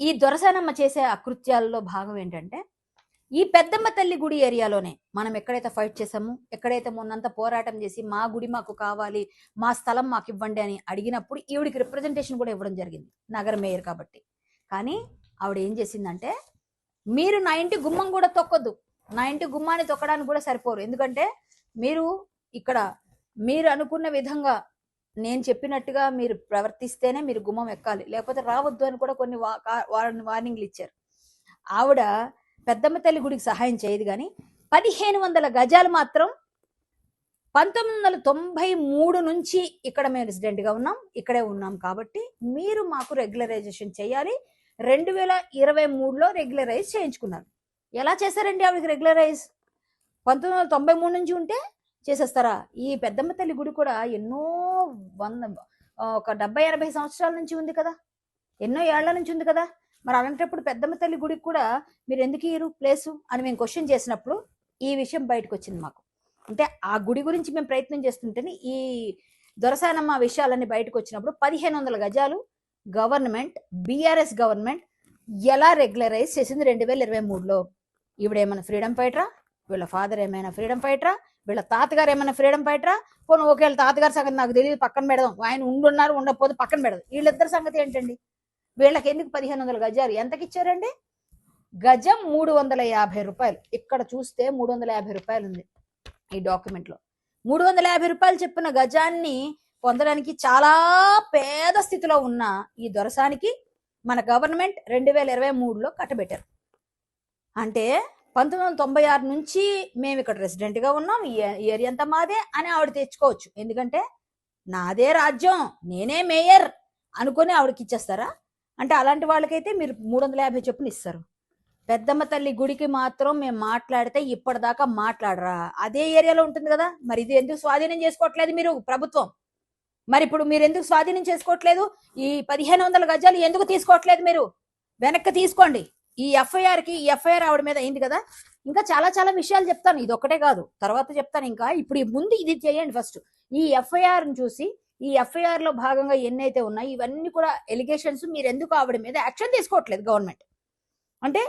ఈ దొరసానమ్మ చేసే అకృత్యాల్లో భాగం ఏంటంటే ఈ పెద్దమ్మ తల్లి గుడి ఏరియాలోనే మనం ఎక్కడైతే ఫైట్ చేసామో ఎక్కడైతే మొన్నంత పోరాటం చేసి మా గుడి మాకు కావాలి మా స్థలం మాకు ఇవ్వండి అని అడిగినప్పుడు ఈవిడికి రిప్రజెంటేషన్ కూడా ఇవ్వడం జరిగింది నగర మేయర్ కాబట్టి. కానీ ఆవిడ ఏం చేసిందంటే మీరు నా ఇంటి గుమ్మం కూడా తొక్కొద్దు నా ఇంటి గుమ్మాన్ని తొక్కడానికి కూడా సరిపోరు. ఎందుకంటే మీరు ఇక్కడ మీరు అనుకున్న విధంగా నేను చెప్పినట్టుగా మీరు ప్రవర్తిస్తేనే మీరు గుమ్మం ఎక్కాలి. లేకపోతే రావద్దు అని కూడా కొన్ని వా- వార్నింగ్లు ఇచ్చారు. ఆవిడ పెద్దమ్మ తల్లి గుడికి సహాయం చేయదు కానీ పదిహేను వందల గజాలు మాత్రం పంతొమ్మిది వందల తొంభై మూడు నుంచి ఇక్కడ మేము రెసిడెంట్గా ఉన్నాం ఇక్కడే ఉన్నాం కాబట్టి మీరు మాకు రెగ్యులరైజేషన్ చేయాలి. రెండు వేల ఇరవై మూడులో రెగ్యులరైజ్ చేయించుకున్నారు. ఎలా చేశారండి ఆవిడకి రెగ్యులరైజ్? పంతొమ్మిది వందల తొంభై మూడు నుంచి ఉంటే చేసేస్తారా? ఈ పెద్దమ్మ తల్లి గుడి కూడా ఎన్నో వంద ఒక డెబ్బై ఎనభై సంవత్సరాల నుంచి ఉంది కదా? ఎన్నో ఏళ్ళ నుంచి ఉంది కదా? మరి అలాంటప్పుడు పెద్దమ్మ తల్లి గుడికి కూడా మీరు ఎందుకు ఇయ్యరు ప్లేసు అని మేము క్వశ్చన్ చేసినప్పుడు ఈ విషయం బయటకు వచ్చింది మాకు. అంటే ఆ గుడి గురించి మేము ప్రయత్నం చేస్తుంటేనే ఈ దొరసానమ్మ విషయాలన్నీ బయటకు వచ్చినప్పుడు పదిహేను వందల గజాలు గవర్నమెంట్ బీఆర్ఎస్ గవర్నమెంట్ ఎలా రెగ్యులరైజ్ చేసింది రెండు వేల ఇరవై మూడులో? ఈవిడేమైనా ఫ్రీడమ్ ఫైటరా? వీళ్ళ ఫాదర్ ఏమైనా ఫ్రీడమ్ ఫైటరా? వీళ్ళ తాతగారు ఏమైనా ఫ్రీడమ్ ఫైటరా? పోను ఒకవేళ తాతగారి సంగతి నాకు తెలియదు పక్కన పెడదాం. ఆయన ఉండున్నారు ఉండకపోతే పక్కన పెడదాం. వీళ్ళిద్దరి సంగతి ఏంటండి? వీళ్ళకి ఎందుకు పదిహేను వందల గజాలు? ఎంతకి ఇచ్చారండి గజం మూడు వందల యాభై రూపాయలు. ఇక్కడ చూస్తే మూడు వందల యాభై రూపాయలు ఉంది ఈ డాక్యుమెంట్లో. మూడు వందల యాభై రూపాయలు చెప్పిన గజాన్ని పొందడానికి చాలా పేద స్థితిలో ఉన్న ఈ దొరసానికి మన గవర్నమెంట్ రెండు వేల ఇరవై మూడులో కట్టబెట్టారు. అంటే పంతొమ్మిది వందల తొంభై ఆరు నుంచి మేము ఇక్కడ రెసిడెంట్గా ఉన్నాం. ఈ ఈ ఏరియా అంతా మాదే అని ఆవిడ తెచ్చుకోవచ్చు. ఎందుకంటే నాదే రాజ్యం నేనే మేయర్ అనుకొని ఆవిడకి ఇచ్చేస్తారా? అంటే అలాంటి వాళ్ళకైతే మీరు మూడు వందల యాభై చొప్పున ఇస్తారు. పెద్దమ్మ తల్లి గుడికి మాత్రం మేము మాట్లాడితే ఇప్పటిదాకా మాట్లాడరా? అదే ఏరియాలో ఉంటుంది కదా. మరి ఇది ఎందుకు స్వాధీనం చేసుకోవట్లేదు మీరు ప్రభుత్వం? మరి ఇప్పుడు మీరు ఎందుకు స్వాధీనం చేసుకోవట్లేదు? ఈ పదిహేను వందల గజాలు ఎందుకు తీసుకోవట్లేదు మీరు? వెనక్కి తీసుకోండి. ఈ ఎఫ్ఐఆర్కి ఈ ఎఫ్ఐఆర్ ఆవిడ మీద అయింది కదా? ఇంకా చాలా చాలా విషయాలు చెప్తాను. ఇది ఒకటే కాదు. తర్వాత చెప్తాను ఇంకా. ఇప్పుడు ముందు ఇది చేయండి ఫస్ట్ ఈ ఎఫ్ఐఆర్ చూసి ఈ ఎఫ్ఐఆర్లో భాగంగా ఎన్నైతే ఉన్నాయో ఇవన్నీ కూడా ఎలిగేషన్స్ మీరు ఎందుకు ఆవిడ మీద యాక్షన్ తీసుకోవట్లేదు గవర్నమెంట్ అంటే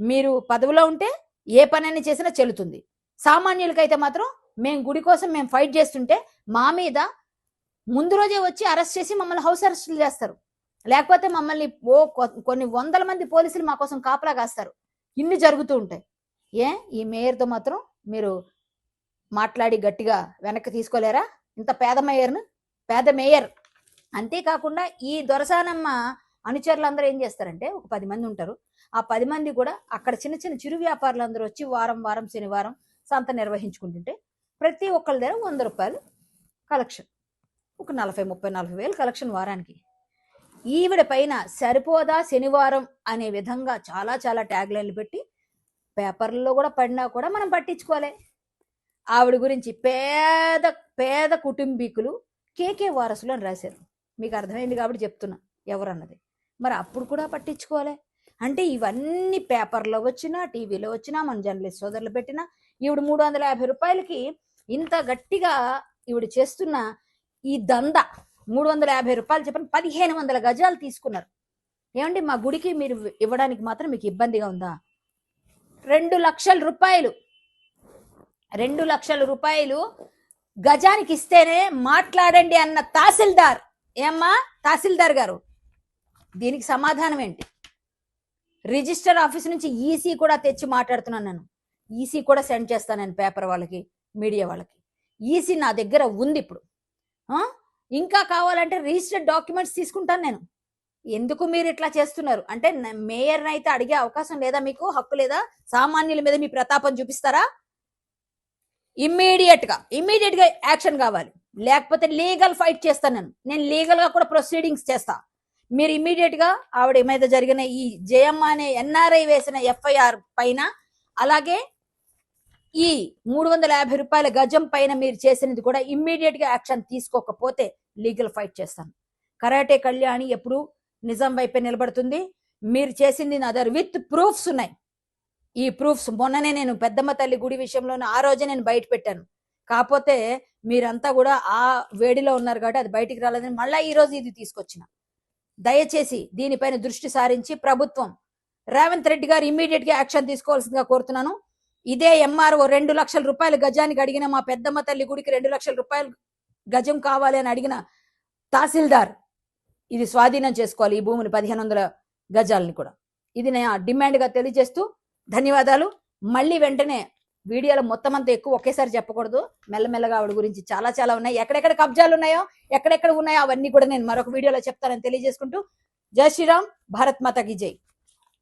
మీరు పదవిలో ఉంటే ఏ పనైనా చేసినా చెల్లుతుంది. సామాన్యులకైతే మాత్రం మేము గుడి కోసం మేము ఫైట్ చేస్తుంటే మా మీద ముందు రోజే వచ్చి అరెస్ట్ చేసి మమ్మల్ని హౌస్ అరెస్టులు చేస్తారు. లేకపోతే మమ్మల్ని ఓ కొ- కొన్ని వందల మంది పోలీసులు మా కోసం కాపలా కాస్తారు. ఇన్ని జరుగుతూ ఉంటాయి. ఏ? ఈ మేయర్తో మాత్రం మీరు మాట్లాడి గట్టిగా వెనక్కి తీసుకోలేరా? ఇంత పేద మేయర్ను? పేద మేయర్. అంతేకాకుండా ఈ దొరసానమ్మ అనుచరులు అందరూ ఏం చేస్తారంటే ఒక పది మంది ఉంటారు. ఆ పది మంది కూడా అక్కడ చిన్న చిన్న చిరు వ్యాపారులు అందరూ వచ్చి వారం వారం శనివారం సంత నిర్వహించుకుంటుంటే ప్రతి ఒక్కరి దగ్గర వంద రూపాయలు కలెక్షన్. ఒక నలభై ముప్పై నలభై వేలు కలెక్షన్ వారానికి. ఈవిడ పైన సరిపోదా శనివారం అనే విధంగా చాలా చాలా ట్యాగ్లైన్లు పెట్టి పేపర్లలో కూడా పడినా కూడా మనం పట్టించుకోలే. ఆవిడ గురించి పేద పేద కుటుంబీకులు కేకే వారసులు అని రాశారు. మీకు అర్థమైంది కాబట్టి చెప్తున్నా ఎవరన్నది. మరి అప్పుడు కూడా పట్టించుకోలే. అంటే ఇవన్నీ పేపర్లో వచ్చినా టీవీలో వచ్చినా మన జర్నలిస్ట్ సోదరులు పెట్టినా ఈవిడ మూడు వందల యాభై రూపాయలకి ఇంత గట్టిగా ఈవిడ చేస్తున్న ఈ దంద మూడు వందల యాభై రూపాయలు చెప్పని పదిహేను వందల గజాలు తీసుకున్నారు. ఏమండి మా గుడికి మీరు ఇవ్వడానికి మాత్రం మీకు ఇబ్బందిగా ఉందా? రెండు లక్షల రూపాయలు. రెండు లక్షల రూపాయలు గజానికి ఇస్తేనే మాట్లాడండి అన్న తహసీల్దార్. ఏమ్మా తహసీల్దార్ గారు దీనికి సమాధానం ఏంటి? రిజిస్టర్ ఆఫీస్ నుంచి ఈసీ కూడా తెచ్చి మాట్లాడుతున్నాను నేను. ఈసీ కూడా సెండ్ చేస్తాను నేను పేపర్ వాళ్ళకి మీడియా వాళ్ళకి. ఈసీ నా దగ్గర ఉంది ఇప్పుడు. ఇంకా కావాలంటే రిజిస్టర్డ్ డాక్యుమెంట్స్ తీసుకుంటాను నేను. ఎందుకు మీరు ఇట్లా చేస్తున్నారు? అంటే మేయర్ని అయితే అడిగే అవకాశం లేదా మీకు? హక్కు లేదా? సామాన్యుల మీద మీ ప్రతాపం చూపిస్తారా? ఇమ్మీడియట్గా ఇమ్మీడియట్గా యాక్షన్ కావాలి. లేకపోతే లీగల్ ఫైట్ చేస్తాను నేను. నేను లీగల్గా కూడా ప్రొసీడింగ్స్ చేస్తా. మీరు ఇమ్మీడియట్గా ఆవిడ మీద జరిగిన ఈ జయమ్మ అనే ఎన్ఆర్ఐ వేసిన ఎఫ్ఐఆర్ పైన అలాగే ఈ మూడు వందల యాభై రూపాయల గజం పైన మీరు చేసినది కూడా ఇమ్మీడియట్గా యాక్షన్ తీసుకోకపోతే లీగల్ ఫైట్ చేస్తాను కరాటే కళ్యాణి ఎప్పుడు నిజం వైపే నిలబడుతుంది. మీరు చేసింది నా దగ్గర విత్ ప్రూఫ్స్ ఉన్నాయి. ఈ ప్రూఫ్స్ మొన్ననే నేను పెద్దమ్మ తల్లి గుడి విషయంలోనే ఆ రోజే నేను బయట పెట్టాను. కాకపోతే మీరంతా కూడా ఆ వేడిలో ఉన్నారు కాబట్టి అది బయటికి రాలేదని మళ్ళీ ఈ రోజు ఇది తీసుకొచ్చిన. దయచేసి దీనిపైన దృష్టి సారించి ప్రభుత్వం రేవంత్ రెడ్డి గారు ఇమ్మీడియట్గా యాక్షన్ తీసుకోవాల్సిందిగా కోరుతున్నాను. ఇదే ఎంఆర్ఓ రెండు లక్షల రూపాయలు గజానికి అడిగిన మా పెద్దమ్మ తల్లి గుడికి రెండు లక్షల రూపాయలు గజం కావాలి అని అడిగిన తహసీల్దార్ ఇది స్వాధీనం చేసుకోవాలి ఈ భూమిని పదిహేను వందల గజాలని కూడా. ఇది నేను డిమాండ్గా తెలియజేస్తూ ధన్యవాదాలు. మళ్ళీ వెంటనే వీడియోలో మొత్తం అంతా ఎక్కువ ఒకేసారి చెప్పకూడదు. మెల్లమెల్లగా ఆవిడ గురించి చాలా చాలా ఉన్నాయి. ఎక్కడెక్కడ కబ్జాలు ఉన్నాయో ఎక్కడెక్కడ ఉన్నాయో అవన్నీ కూడా నేను మరొక వీడియోలో చెప్తానని తెలియజేసుకుంటూ జై శ్రీరామ్ భారత్ మాతకి జై.